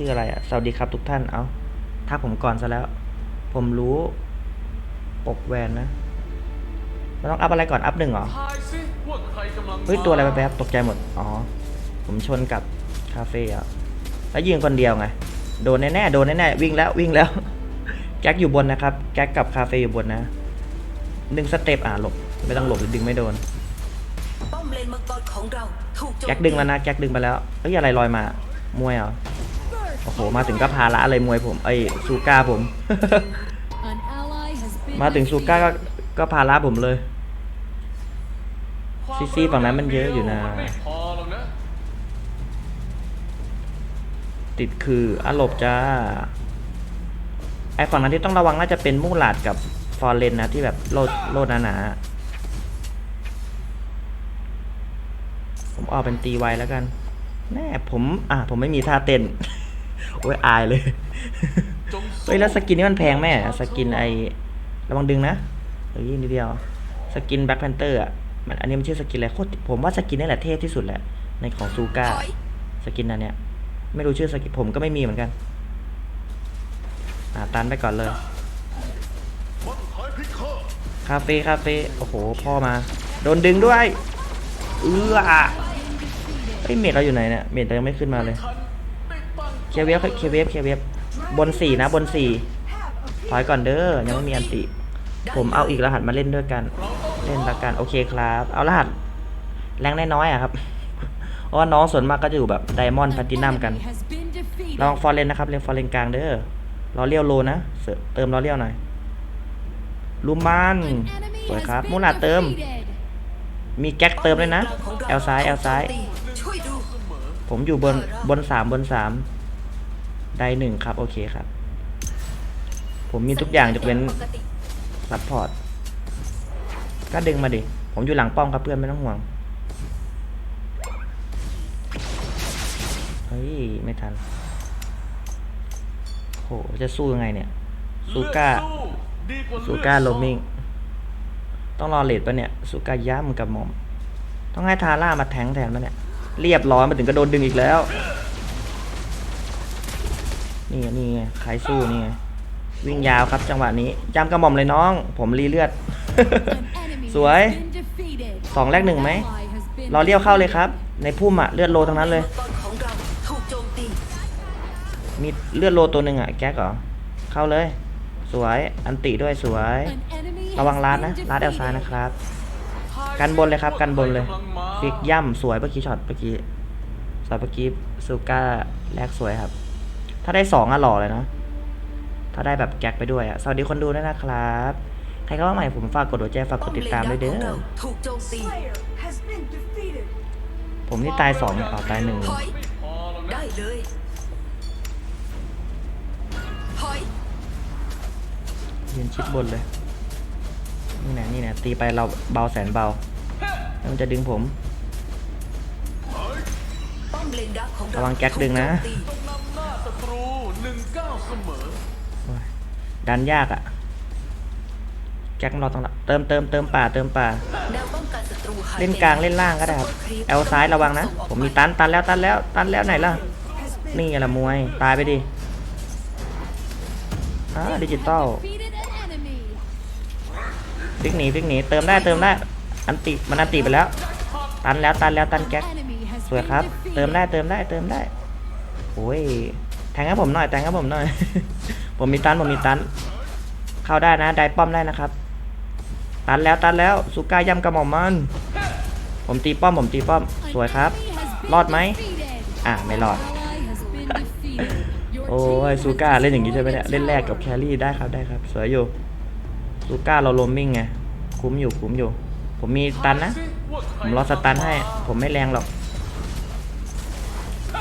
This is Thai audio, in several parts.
ชื่ออะไรอะสวัสดีครับทุกท่าน เอาทักผมก่อนซะแล้ว ผมรู้ปกแวนนะมันต้องอัพอะไรก่อน อัพหนึ่งเหรอทายสิว่าใครกำลังเฮ้ย ตัวอะไรแป๊บๆตกใจหมด อ๋อ ผมชนกับคาเฟ่อะแล้วยิงคนเดียวไง โดนแน่ๆ โดนแน่ๆ วิ่งแล้ววิ่งแล้ว แก๊กอยู่บนนะครับ แก๊กกับคาเฟ่อยู่บนนะหนึ่งสเต็ปอะหลบ ไม่ต้องหลบหรือดึงไม่โดนป้อมเลนมังกรของเราถูกโจมแก๊กดึงแล้วนะ แก๊กดึงไปแล้ว เฮ้ยอะไรลอยมา มวยเหรอ โอ้โห มาถึงก็พาละอะไรมวยผมไอ้ซูก้าผม มาถึงซูก้าก็ก็พาละผมเลยซีซีฝั่งนั้นมันเยอะอยู่นะ ติดคืออะหลบจ้า ไอฝั่งนั้นที่ต้องระวังน่าจะเป็นมู่หลาดกับฟอร์เรนนะที่แบบโลดโลดหนาๆผมออกเป็นตีไวแล้วกัน แน่ผม อะ ผมไม่มีท่าเต้น โอ้ยอายเลยจงเฮ้ยแล้วสกินนี่มันแพงแม่สกินไอระวังดึงนะเฮ้ยนิดเดียว สกินแบ็คแพนเตอร์อะมันอันนี้มันชื่อสกินอะไรโคตรผมว่าสกินนี่แหละเท่ที่สุดแหละ ในของซูก้าถอยสกินอันเนี้ยไม่รู้ชื่อสกินผมก็ไม่มีเหมือนกันอ่าตันไปก่อนเลยคาเฟ่คาเฟ่โอ้โหพ่อมา โดนดึงด้วย เอื้อไอยเมดเราอยู่ไหนเนี่ยเมดเรายังไม่ขึ้นมาเลยทันได้ตั้ง เคียเวฟเคียเวฟเคียเวฟบนสี่นะบนสี่ถอยก่อนเด้อยังไม่มีอันติ ผมเอาอีกรหัสมาเล่นด้วยกัน เล่นละกันโอเคครับ เอารหัส แรงน้อยๆอะครับเพราะว่าน้องส่วนมากก็จะอยู่แบบไดมอนด์แพลตินัมกันลองฟอร์เรนนะครับเล่นฟอร์เรนกลางเด้อรอเลี้ยวโลนะเสริมเติมรอเลี้ยวหน่อยลูมันสวยครับมูลาเติม มีแก๊กเติมด้วยนะขอรแอลซ้ายแอลซ้าย ผมอยู่บนบนสามบนสาม ได้หนึ่งครับ โอเคครับ ผมมีทุกอย่างยกเว้นปกติซัพพอร์ต ก็ดึงมาดิ ผมอยู่หลังป้อมครับเพื่อนไม่ต้องห่วง เฮ้ย ไม่ทัน โห จะสู้ยังไงเนี่ย ซูก้าเลือดสู้ดีว่าซูก้าโลมิง ต้องรอเลดปะเนี่ย ซูก้าย่ำกับหมอม ต้องให้ทาร่ามาแทงแทนปะเนี่ย เรียบร้อยมาถึงก็โดนดึงอีกแล้ว นี่นี่ไงใครสู้นี่ไงวิ่งยาวครับจังหวะนี้ย่ำกระหม่อมเลยน้อง ผมรีเลือด สวยสองแรกหนึ่งไหมรอเลี้ยวเข้าเลยครับ ในพุ่มอะเลือดโลทั้งนั้นเลย มีเลือดโลตัวหนึ่งอะแก๊กเหรอเข้าเลย สวยอันติด้วยสวย ระวัง has ร้าน been นะร้านแอลซ้ายนะครับ กันบนเลยครับ กันบนเลยฟิกย่ำสวยเมื่อกี้ช็อตเมื่อกี้ช็อตเมื่อกี้ซูก้าแรกสวยครับ ถ้าได้สองอะหล่อเลยนะ ถ้าได้แบบแก๊กไปด้วยอะสวัสดีคนดูด้วยนะครับ ใครเข้ามาใหม่ผมฝากกดหัวใจฝากกดติดตามด้วยเด้ป้อมเลนอดักของเราถูกโจมตีผมนี่ตายสองเนี่ยเอาตายหนึ่งถอยไม่พอหรอกนะได้เลยถอยยืนชิดบนเลย นี่นะนี่นะตีไปเราเบาแสนเบา แล้วมันจะดึงผมป้อมเลนดักของเราระวังแก๊กดึงนะ ศัตรูหนึ่งเก้าเสมอโอ้ยดันยากอะ่ะแก๊กมันรอตรงละเติมเติมเติมป่าเติมป่าแนวป้องกันศัตรูหายเล่นกลางเล่นล่างก็ได้ครับแอลซ้ายระวังนะ ผมมีตันตันแล้วตันแล้วตันแล้วไหนล่ะ นี่ไงละมวย ตายไปดิอ่าดิจิตอล Defeated an enemy. ฟิกหนีฟิกหนีเติมได้เติมได้อันติมันอันติไปแล้ว ตันแล้วตันแล้วตัน An แก๊ก enemy has สวย been ครับ defeated. เติมได้เติมได้เติมได้โอ้ยแท งให้ผมหน่อยแทงให้ผมหน่อย ผมมีตันผมมีตัน เข้าได้นะ ได้ป้อมได้นะครับ ตันแล้วตันแล้วสุก้าย่ำกระหม่อมมัน ผมตีป้อมผมตีป้อมสวยครับ รอดไหมอะไม่รอด โอ้ย team ซูก้าเล่นอย่างนี้ใช่ไหมเนี่ยเล่นแรกกับแครี่ได้ครับได้ครับสวยอยู่ซูก้าเราโรมมิ่งไงคุ้มอยู่คุ้มอยู่ ผมมีตันนะ ผมรอสตันให้ ผมไม่แรงหรอก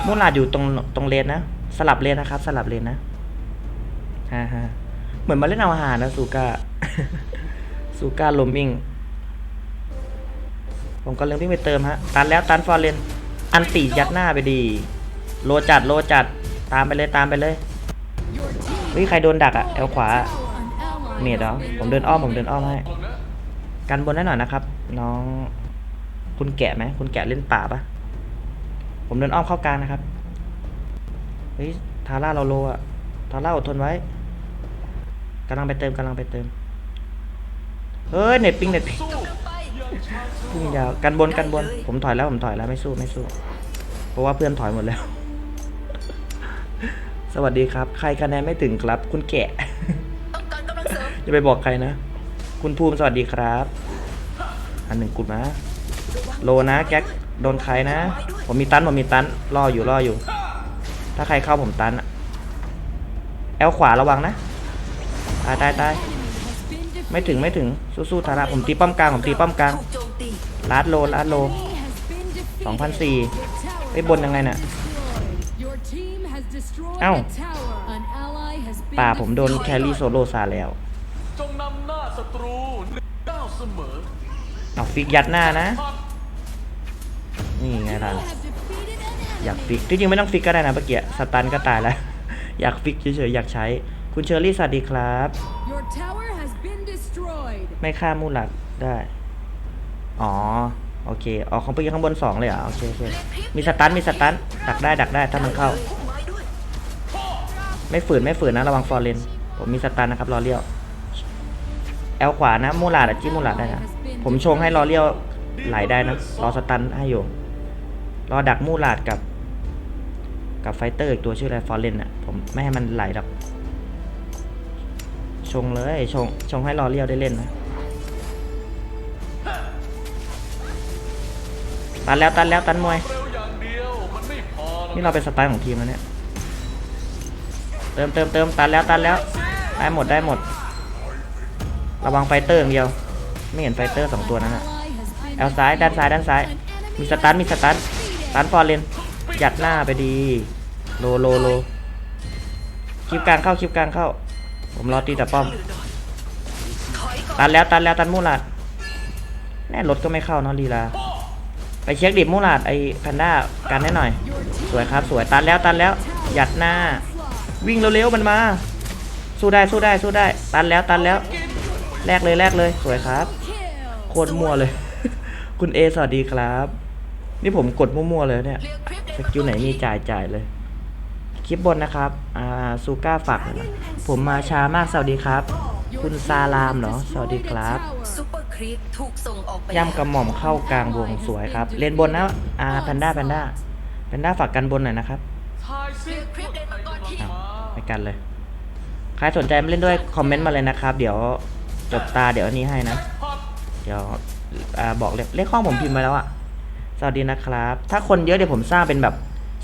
มูลาดอยู่ตรงตรงเลนนะ สลับเลนนะครับ สลับเลนนะฮ่าฮ่าเหมือนมาเล่นเอาอาหารนะซูก้าซูก้าลมมิ่ง ผมก็เลยวิ่งไปเติมฮะ ตันแล้วตันฟอร์เรนอันตียัดหน้าไปดี โลจัดโลจัด ตามไปเลยตามไปเลยวิใครโดนดักอะแอลขวา เมียดเหรอ ผมเดินอ้อมผมเดินอ้อมให้ กันบนได้หน่อยนะครับ น้อง คุณแกะไหม คุณแกะเล่นป่าปะผมเดินอ้อมเข้ากลางนะครับ ฮ้ยทาร่าเราโลอะทาร่าอดทนไว้กำลังไปเติมกำลังไปเติม เฮ้ยเน็ตปิงเน็ตปิงพุ่งลาดยาวกันบนกันบน ผมถอยแล้วผมถอยแล้วไม่สู้ไม่สู้ เพราะว่าเพื่อนถอยหมดแล้ว สวัสดีครับ ใครคะแนนไม่ถึงครับ คุณแกะองการกำลังเสริมอย่าไปบอกใครนะ คุณภูมิสวัสดีครับ อันหนึ่งกุดมาโลนะแก๊กโดนใครนะ ผมมีตันผมมีตันรออยู่รออยู่ ถ้าใครเข้าผมตันอะแอลขวาระวังนะ ตายตายตายไม่ถึงไม่ถึงสู้ๆธาระผมตีป้อมกลางผมตีป้อมกลางลาดโลลาดโลสองพันสี่ไปบนยังไงน่ะเอ้าป่าผมโดนแครี่โซโลซาแล้วเอาฟิกยัดหน้านะ นี่ไงล่ะ อยาก enemy. ฟิกจริงๆไม่ต้องฟิกก็ได้นะเมื่อกี้สตันก็ตายแล้ว อยากฟิกเฉยๆอยากใช้ คุณเชอรี่สวัสดีครับ Your tower has been destroyed. ไม่ฆ่ามูหลักได้ อ๋อ โอเคอ๋อของไปข้างบนสองเลยเหรอะโอเคโอเคมีสตันมีสตันดักได้ดักได้ถ้ามันเข้าพุ่มไม้ด้วยไม่ฝืนไม่ฝืนนะระวังฟอร์เรนผมมีสตันนะครับรอเลี้ยวแอลขวานะมูหลาดอะจิ้มมูหลาดได้นะ ผมชงให้รอเลี้ยวไหลได้นะ รอสตันให้อยู่ รอดักมูลาดกับ กับไฟเตอร์อีกตัวชื่ออะไรฟอร์เรนอะ ผมไม่ให้มันไหลดักชงเลย ชง ชงให้รอเลี้ยวได้เล่นนะ ตันแล้วตันแล้วตันมวย นี่เราเป็นสไตล์ของทีมแล้วเนี่ย เติมเติมเติมตันแล้วตันแล้ว ได้หมดได้หมด ระวังไฟเตอร์อย่างเดียว ไม่เห็นไฟเตอร์สองตัวนั้นอะแอลซ้ายด้านซ้ายด้านซ้าย มีสตันมีสตัน ตันฟอร์เรนยัดหน้าไปดี โลโลโลคลิปกลางเข้าคลิปกลางเข้า ผมรอตีแต่ป้อม ตันแล้วตันแล้วตันมูลาดแน่รถก็ไม่เข้าเนาะลีลา ไปเช็คดิบมูลาดไอแพนด้ากันให้หน่อย สวยครับสวยตันแล้วตันแล้วยัดหน้า วิ่งเร็วๆมันมา สู้ได้สู้ได้สู้ได้ ตันแล้วตันแล้ว แลกเลยแลกเลยสวยครับ โคตรมั่วเลย คุณเอสวัสดีครับ นี่ผมกดมั่วๆเลยเนี่ยสกิลไหนมีจ่ายจ่ายเลยคลิปบนนะครับอ่าซูก้าฝากหน่อยนะผมมาช้ามากสวัสดีครับ คุณซารามเหรอสวัสดีครับย่ำกระหม่อมเข้ากลางวงสวยครับเลนบนนะอ่าแพนด้าแพนด้าแพนด้าฝากกันบนหน่อยนะครับทายซิเรียกคลิปเล่นมาก่อนที่อ้าวไม่กันเลย ใครสนใจมาเล่นด้วยคอมเมนต์มาเลยนะครับ เดี๋ยวจบตาเดี๋ยวอันนี้ให้นะ เดี๋ยวอ่าบอกเลขเลขห้องผมพิมพ์มาแล้วอะ สวัสดีนะครับ ถ้าคนเยอะเดี๋ยวผมสร้างเป็นแบบ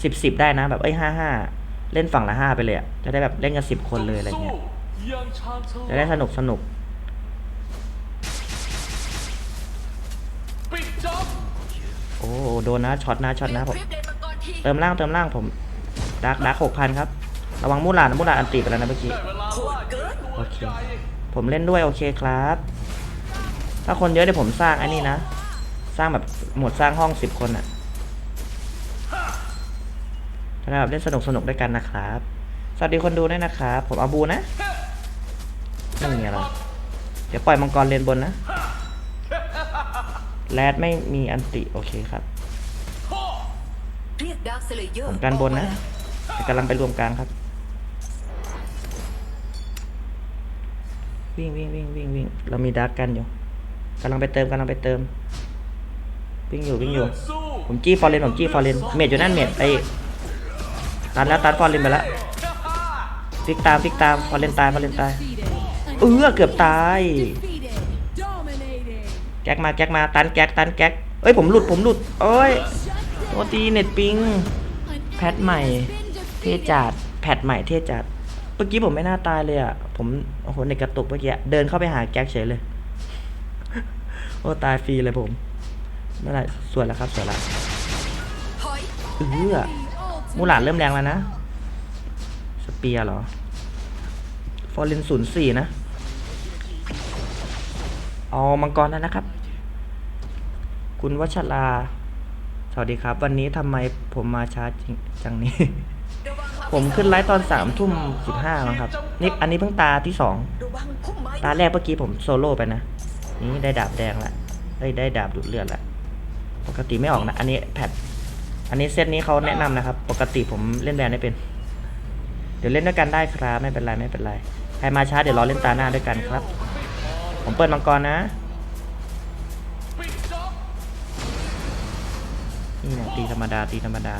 สิบสิบได้นะ แบบเอ้ยห้าห้าเล่นฝั่งละห้าไปเลยอะจะได้แบบเล่นกันสิบคนเลยอะไรเงี้ยสู้ยังชาญฉลาดจะได้สนุกสนุกปิดจ็อบโอ้โดนนะช็อตนะช็อตนะผมเรียกคลิปเล่นมาก่อนที่เติมล่างเติมล่างผมดักดักหกพันครับ ระวังมูหลาดนะมูหลาดอันติไปแล้วนะเมื่อกี้ได้เวลาล่าเหยื่อตัวโอเคใหญ่ผมเล่นด้วยโอเคครับ ถ้าคนเยอะเดี๋ยวผมสร้างไอ้นี่นะ สร้างแบบ หมดสร้างห้องสิบคนอะจะได้แบบเล่นสนุกสนุกด้วยกันนะครับ สวัสดีคนดูด้วยนะครับ ผมอาบูนะไม่มีอะไรเดี๋ยวปล่อยมังกรเลนบนนะแรดไม่มีอันติโอเคครับเรียกดาร์คเซเลเยอร์ผมกันบนนะแต่กำลังไปรวมกลางครับ วิ่งวิ่งวิ่งวิ่งวิ่งเรามีดาร์กกันอยู่กำลังไปเติมกำลังไปเติม วิ่งอยู่วิ่งอยู่สู้ผมจี้ฟอร์เรนผมจี้ฟอร์เรนเมดอยู่นั่นเมดไอ้ตันแล้วตันฟอร์เรนไปแล้วฟิกตามฟิกตามฟอร์เรนตายฟอร์เรนตาย Defeated. เออเกือบตาย Defeated. Dominating. แก๊กมาแก๊กมาตันแก๊กตันแก๊กเอ้ยผมหลุดผมหลุดเอ้ยโทษทีเน็ตปิง An แพทใหม่ enemy has been เท defeated. จัดแพทใหม่เทจัดเมื่อกี้ผมไม่น่าตายเลยอะผมโอ้โหในกระตุกเมื่อกี้เดินเข้าไปหาแก๊กเฉยเลย โอ้ตายฟรีเลยผม ไม่เป็นไรสวยแล้วครับสวยแล้วถอยเออ The มู ultimate หลานเริ่มแรงแล้วนะ สเปียร์เหรอ ฟอร์เรนศูนย์สี่นะ เอามังกรนั่นนะครับ คุณวัชรา สวัสดีครับ วันนี้ทำไมผมมาช้าจริงจังนี้ระวังครับผมขึ้นไลฟ์ตอนสามทุ่มสิบห้ามั้งครับ นี่อันนี้เพิ่งตาที่สองระวังพุ่มไม้ตาแรกเมื่อกี้ผมโซโล่ไปนะ นี่ได้ดาบแดงละได้ยได้ดาบดูดเลือดละ ปกติไม่ออกนะ อันนี้แพทอันนี้เซตนี้เขาแนะนำนะครับ ปกติผมเล่นแบรนด์ไม่เป็น เดี๋ยวเล่นด้วยกันได้ครับไม่เป็นไรไม่เป็นไร ใครมาช้าเดี๋ยวรอเล่นตาหน้าด้วยกันครับ ผมเปิดมังกรนะปิดจ็อบนี่นะตีธรรมดาตีธรรมดา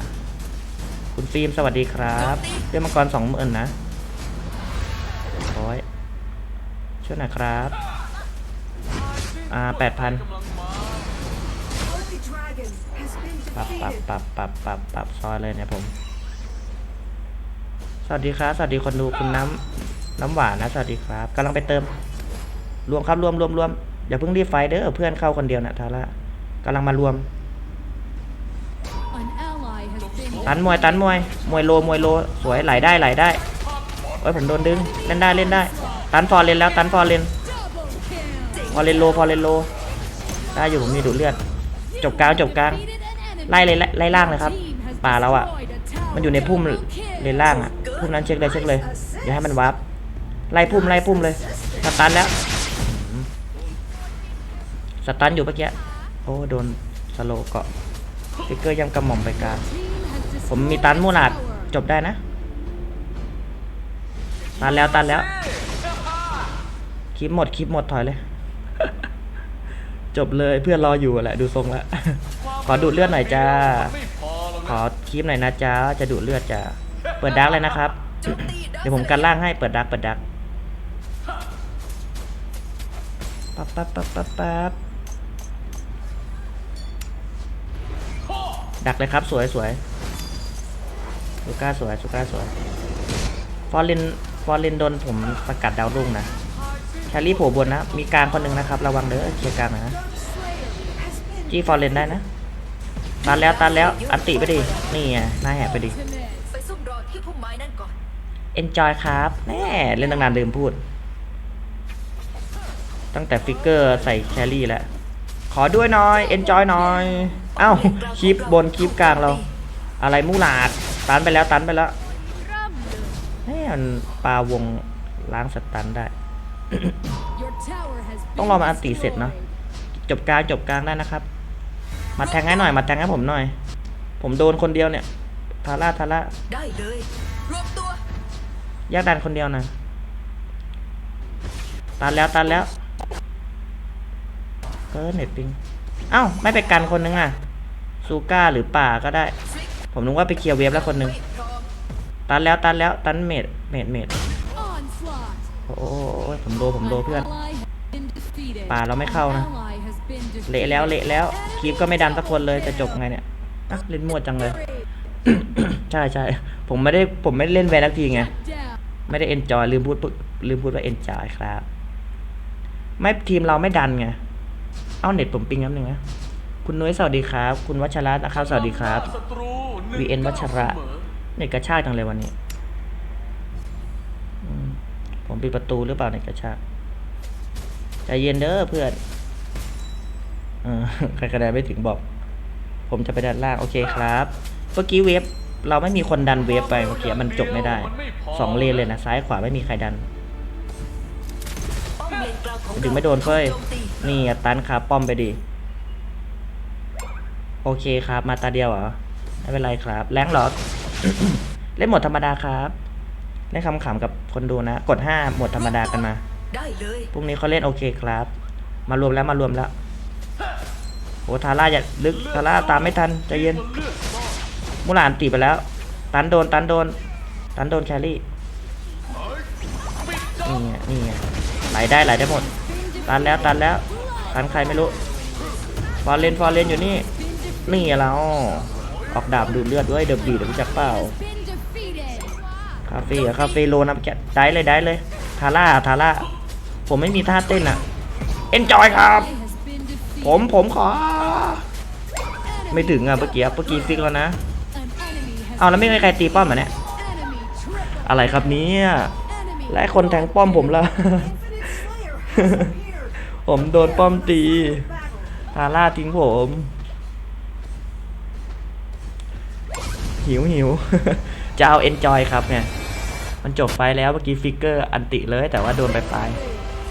คุณฟิล์มสวัสดีครับเล่นมังกรสองหมื่นนะร้อยช่วยหน่อยครับ อ่าแปดพัน ปรับปรับปรับปรับปรับปรับซอยเลยเนี่ยผม สวัสดีครับ สวัสดีคนดูคุณน้ำน้ำหวานนะสวัสดีครับกำลังไปเติม รวมครับรวมรวมรวมอย่าเพิ่งรีบไฟเด้อเพื่อนเข้าคนเดียวนะทาร่ากำลังมารวม An ally has been ตันมวยตันมวยมวยโลมวยโลสวยไหลได้ไหลได้โอ้ยผมโดนดึงเล่นได้เล่นได้ ตันฟอร์เรนแล้วตันฟอร์เรน double kill. ฟอร์เรนโลฟอร์เรนโลได้อยู่ผมมีดูดเลือดจบกลางจบกลาง Defeated an enemy. ไล่เลยไล่ล่างเลยครับป่าเราอะ destroyed a tower. มันอยู่ในพุ่มเลนล่างอะพุ่มนั้นเช็คเลยเช็คเลยอย่าให้มันวาร์ปไล่พุ่มไล่พุ่มเลยสตันแล้วสตันอยู่เมื่อกี้โอ้โดนสโลเกาะฟิกเกอร์ยังกระหม่อมไปกลางผมมีตันมูลาดจบได้นะ ตันแล้วตันแล้วคลิปหมดคลิปหมดถอยเลย จบเลยเพื่อนรออยู่แหละดูทรงแล้ว ขอดูดเลือดหน่อยจ้าไม่พอหรอกขนะอคลิปหน่อยนะจ๊ะจะดูดเลือดจ้า เปิดดักเลยนะครับโจมตีดักเดี๋ยวผมกันล่างให้ เปิดดักเปิดดักปั๊บปั๊บปั๊บปั๊บปั๊บดักเลยครับ สวยสวยสุก้าสวยสุก้าสวย ฟอร์เรนฟอร์เรนโดนผมสกัดดาวรุ่งนะแครี่โผล่บนนะ มีกลางคนหนึ่งนะครับ ระวังเด้อเคลียร์กลางหนะจี้ฟอร์เรนได้นะ ตันแล้วตันแล้วอันติไปดิ นี่ไงหน้าแหกไปดิไปซุ่มรอที่พุ่มไม้นั่นก่อน enjoy ครับแน่เล่นตั้งนานลืมพูด ตั้งแต่ฟิกเกอร์ใส่แครี่แล้ว ขอด้วยหน่อย enjoy หน่อย เอ้าคลิปบนคลิปกลางเรา อะไรมู่หลาด ตันไปแล้วตันไปแล้วแน่มันปลาวงล้างสตันได้ ต้องรอมาอันตีเสร็จเนาะจบกลางจบกลางได้นะครับ มาแทงให้หน่อย มาแทงให้ผมหน่อย ผมโดนคนเดียวเนี่ย ทาร่าทาร่าได้เลยรวมตัวแยกดันคนเดียวนะตันแล้วตันแล้วเออเน็ตปิงเอ้าไม่ไปกันคนนึงอะซูก้าหรือป่าก็ได้ฟลิกผมนึกว่าไปเคลียร์เวฟแล้วคนนึงไม่พร้อมตันแล้วตันแล้วตันเมดเมดเมด Onslaught. โอ้โหผมโดนผมโดน An เพื่อน ally has been defeated. ป่าเราไม่เข้านะ An ally has been defeated. เละแล้วเละแล้วค ลิปก็ไม่ดันสักคนเลยจะจบไงเนี่ยอะเล่นมั่วจังเลย ใช่ใช่ผมไม่ได้ผมไม่ได้เล่นแวนทักทีไง ไม่ได้เอนจอยลืมพูดลืมพูดว่าเอนจอยครับ ไม่ทีมเราไม่ดันไง เอาเน็ตผมปิงแป๊บนึงนะคุณนุ้ยสวัสดีครับ คุณวัชระนะครับ สวัสดีครับศัตรูหง VN วัชระเน็ตกระชากจังเลยวันนี้ ผมปิดประตูหรือเปล่าเน็ตกระชากใจเย็นเด้อเพื่อน ใครคะแนนไม่ถึงบอก ผมจะไปด้านล่าง โอเคครับ เมื่อกี้เวฟเราไม่มีคนดันเวฟไปเมื่อกี้มันจบไม่ได้สองเลนเลยนะ ซ้ายขวาไม่มีใครดันป้อมเลนกลางของดึงไม่โดนเฟ้ยโจมตีนี่อะตันคาป้อมไปดิ โอเคครับ มาตาเดียวเหรอ ไม่เป็นไรครับ แรงเหรอ เล่นโหมดธรรมดาครับเล่นคำๆกับคนดูนะ กดห้าโหมดธรรมดากันมา ได้เลยพรุ่งนี้เขาเล่นโอเคครับ มารวมแล้วมารวมแล้ว โอ้ทาร่าอย่าลึกทาร่าตามไม่ทันใจเย็นบนเลือดซ่อนมุหลานตีไปแล้ว ตันโดนตันโดน ตันโดนแครี่นี่ไงนี่ไงไหลได้ไหลได้หมด ตันแล้วตันแล้ว ตันใครไม่รู้ฟอร์เรนฟอร์เรนอยู่นี่นี่เราออกดาบดูดเลือดด้วยเดือบดีเดี๋ยวจักเปล่าคาเฟ่คาเฟ่โลนะแกได้เลยได้เลยทาร่าทาร่าผมไม่มีท่าเต้นอะเอนจอยครับ ผมผมขอ ไม่ถึงอะเมื่อกี้เมื่อกี้ฟิกแล้วนะ An enemy has เอาแล้วไม่มีใครตีป้อมเหรอเนี่ย enemy triple. อะไรครับเนี้ Enemy และคนแทงป้อมผมละผมโดนป้อมตีทาร่าทิ้งผม หิวหิวจะเอาเอนจอยครับเนี่ย มันจบไปแล้วเมื่อกี้ฟิกเกอร์อันติเลยแต่ว่าโดนไปปลาย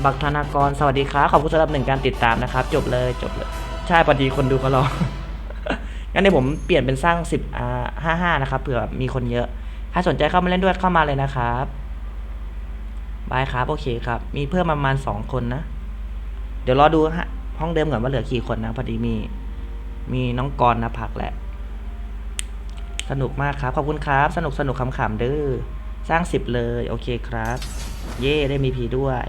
บักธนากรสวัสดีครับขอบคุณสำหรับหนึ่งการติดตามนะครับ จบเลยจบเลย ใช่พอดีคนดูเขารอ งั้นเดี๋ยวผมเปลี่ยนเป็นสร้าง10อ่า55 นะครับเผื่อมีคนเยอะ ถ้าสนใจเข้ามาเล่นด้วยเข้ามาเลยนะครับบายครับ โอเคครับ มีเพิ่มประมาณสองคนนะ เดี๋ยวรอดูฮะห้องเดิมก่อนว่าเหลือกี่คนนะ พอดีมี มีน้องกรณ์นะพักแหละ สนุกมากครับ ขอบคุณครับ สนุกสนุกขำๆเด้อสร้างสิบเลย โอเคครับ เย่ได้มีพีด้วย